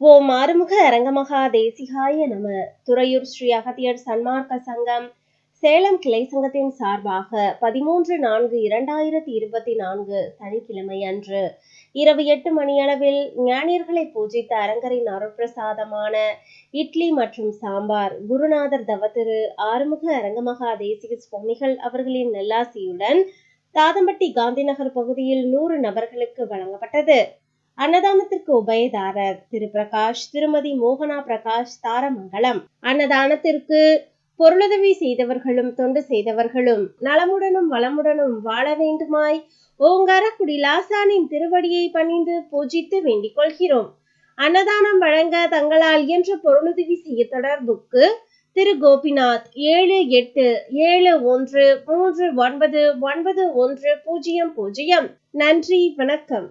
ஓம் ஆறுமுக அரங்கமகா தேசிகாய நம. துறையூர் ஸ்ரீ அகத்தியர் சன்மார்க்க சங்கம். சேலம் கிளை சங்கத்தின் சார்பாக பதிமூன்று நான்கு இரண்டாயிரத்தி இருபத்தி நான்கு சனிக்கிழமை அன்று இரவு எட்டு மணியளவில் ஞானியர்களை பூஜித்த அரங்கரின் அருட்பிரசாதமான இட்லி மற்றும் சாம்பார் குருநாதர் தவத்திரு ஆறுமுக அரங்கமகா தேசிக சுவாமிகள் அவர்களின் நெல்லாசியுடன் தாதம்பட்டி காந்திநகர் பகுதியில் நூறு நபர்களுக்கு வழங்கப்பட்டது. அன்னதானத்திற்கு உபயதாரர் திரு பிரகாஷ் திருமதி மோகனா பிரகாஷ் தாரமங்கலம். அன்னதானத்திற்கு பொருளுதவி செய்தவர்களும் தொண்டு செய்தவர்களும் நலமுடனும் வளமுடனும் வாழ வேண்டுமாய் ஓங்காரக்குடி லாசானின் திருவடியை பணிந்து பூஜித்து வேண்டிக் கொள்கிறோம். அன்னதானம் வழங்க தங்களால் என்ற பொருளுதவி செய்ய தொடர்புக்கு திரு கோபிநாத் ஏழு எட்டு ஏழு ஒன்று மூன்று ஒன்பது ஒன்பது ஒன்று பூஜ்ஜியம் பூஜ்ஜியம். நன்றி வணக்கம்.